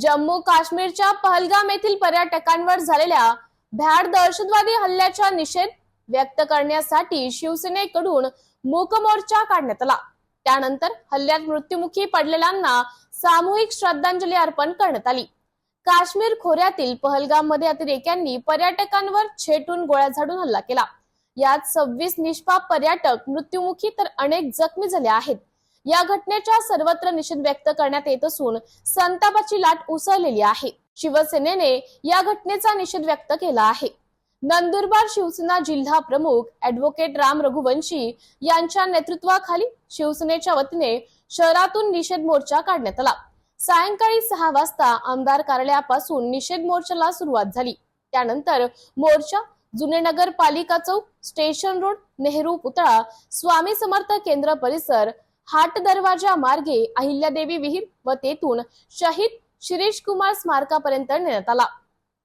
जम्मू काश्मीरच्या पहलगाम येथील पर्यटकांवर झालेल्या भ्याड दहशतवादी हल्ल्याचा निषेध व्यक्त करण्यासाठी शिवसेनेकडून मूक मोर्चा काढण्यात आला. त्यानंतर हल्ल्यात मृत्युमुखी पडलेल्यांना सामूहिक श्रद्धांजली अर्पण करण्यात आली. काश्मीर खोऱ्यातील पहलगाममध्ये अतिरेक्यांनी पर्यटकांवर छेटून गोळ्या झाडून हल्ला केला. यात सव्वीस निष्पाप पर्यटक मृत्युमुखी तर अनेक जखमी झाले आहेत. या घटनेच्या सर्वत्र निषेध व्यक्त करण्यात येत असून संतापाची लाट उसळलेली आहे. शिवसेनेने या घटनेचा निषेध व्यक्त केला आहे. नंदुरबार शिवसेना जिल्हा प्रमुख ऍडव्होकेट राम रघुवंशी यांच्या नेतृत्वाखाली शिवसेनेच्या वतीने शहरातून निषेध मोर्चा काढण्यात आला. सायंकाळी सहा वाजता आमदार कार्यालयापासून निषेध मोर्चाला सुरुवात झाली. त्यानंतर मोर्चा जुने नगर पालिका चौक स्टेशन रोड नेहरू पुतळा स्वामी समर्थ केंद्र परिसर हाट दरवाजा मार्गे अहिल्यादेवी विहीर व तेथून शहीद शिरीष कुमार स्मारकापर्यंत नेण्यात आला.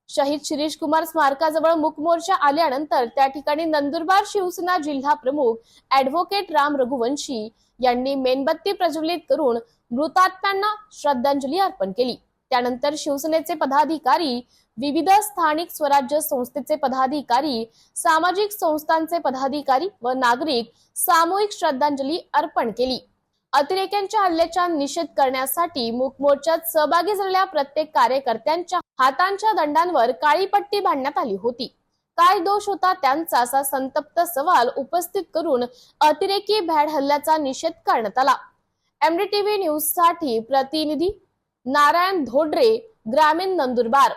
शहीद शिरीष कुमार स्मारकाजवळ मुकमोर्चा आल्यानंतर त्या ठिकाणी नंदुरबार शिवसेना जिल्हा प्रमुख ऍडव्होकेट राम रघुवंशी यांनी मेणबत्ती प्रज्वलित करून मृतात्म्यांना श्रद्धांजली अर्पण केली. त्यानंतर शिवसेनेचे पदाधिकारी विविध स्थानिक स्वराज्य संस्थेचे पदाधिकारी सामाजिक संस्थांचे पदाधिकारी व नागरिक सामूहिक श्रद्धांजली अर्पण केली. अतिरेक्यांच्या हल्ल्याचा निषेध करण्यासाठी मूक मोर्चात सहभागी झालेल्या प्रत्येक कार्यकर्त्यांच्या हातांच्या दंडांवर काळी पट्टी बांधण्यात आली होती. काय दोष होता त्यांचा असा संतप्त सवाल उपस्थित करून अतिरेकी भॅड हल्ल्याचा निषेध करण्यात आला. एमडीटीव्ही न्यूजसाठी प्रतिनिधी नारायण धोडरे ग्रामीण नंदुरबार.